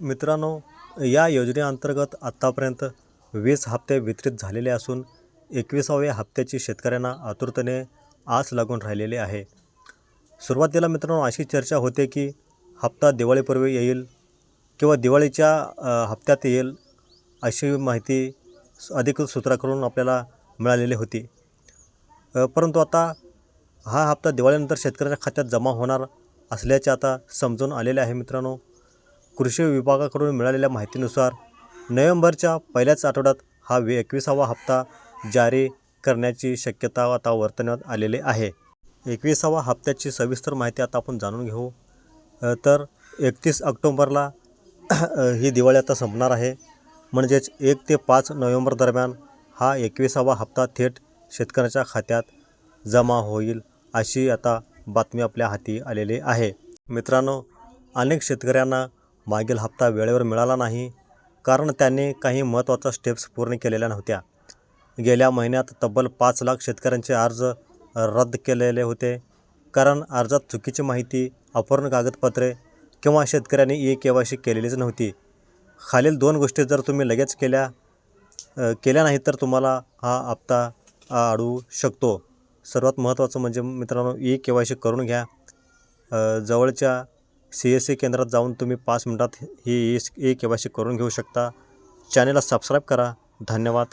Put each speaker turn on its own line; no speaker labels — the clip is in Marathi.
मित्रांनो या योजनेअंतर्गत आत्तापर्यंत वीस हप्ते वितरित झालेले असून एकविसाव्या हप्त्याची शेतकऱ्यांना आतुरतेने आस लागून राहिलेली आहे. सुरुवातीला मित्रांनो अशी चर्चा होते की हप्ता दिवाळीपूर्वी येईल किंवा दिवाळीच्या हप्त्यात येईल अशी माहिती अधिकृत सूत्राकडून आपल्याला मिळालेली होती. परंतु आता हा हप्ता दिवाळीनंतर शेतकऱ्याच्या खात्यात जमा होणार असल्याचे आता समजून आलेले आहे मित्रांनो. कृषी विभागाकडून मिळालेल्या माहितीनुसार नोव्हेंबरच्या पहिल्याच आठवड्यात हा वे एकविसावा हप्ता जारी करण्याची शक्यता आता वर्तवण्यात आलेली आहे. एकविसावा हप्त्याची सविस्तर माहिती आता आपण जाणून घेऊ. तर एकतीस ऑक्टोंबरला ही दिवाळी आता संपणार आहे. म्हणजेच एक ते पाच नोव्हेंबर दरम्यान हा एकविसावा हप्ता थेट शेतकऱ्याच्या खात्यात जमा होईल अशी आता बातमी आपल्या हाती आलेली आहे. मित्रांनो अनेक शेतकऱ्यांना मागील हप्ता वेळेवर मिळाला नाही कारण त्यांनी काही महत्त्वाच्या स्टेप्स पूर्ण केलेल्या नव्हत्या. गेल्या महिन्यात तब्बल पाच लाख शेतकऱ्यांचे अर्ज रद्द केलेले होते कारण अर्जात चुकीची माहिती अपूर्ण कागदपत्रे किंवा शेतकऱ्यांनी ई के वाय सी केलेलीच नव्हती. खालील दोन गोष्टी जर तुम्ही लगेच केल्या केल्या नाही तर तुम्हाला हा हप्ता अडवू शकतो. सर्वात महत्त्वाचं म्हणजे मित्रांनो ई के वाय सी करून घ्या. जवळच्या सी एस सी केंद्रात जाऊन तुम्ही पाच मिनटात ही ई के वाय सी करून घेऊ शकता. चॅनेलला सबस्क्राईब करा. धन्यवाद.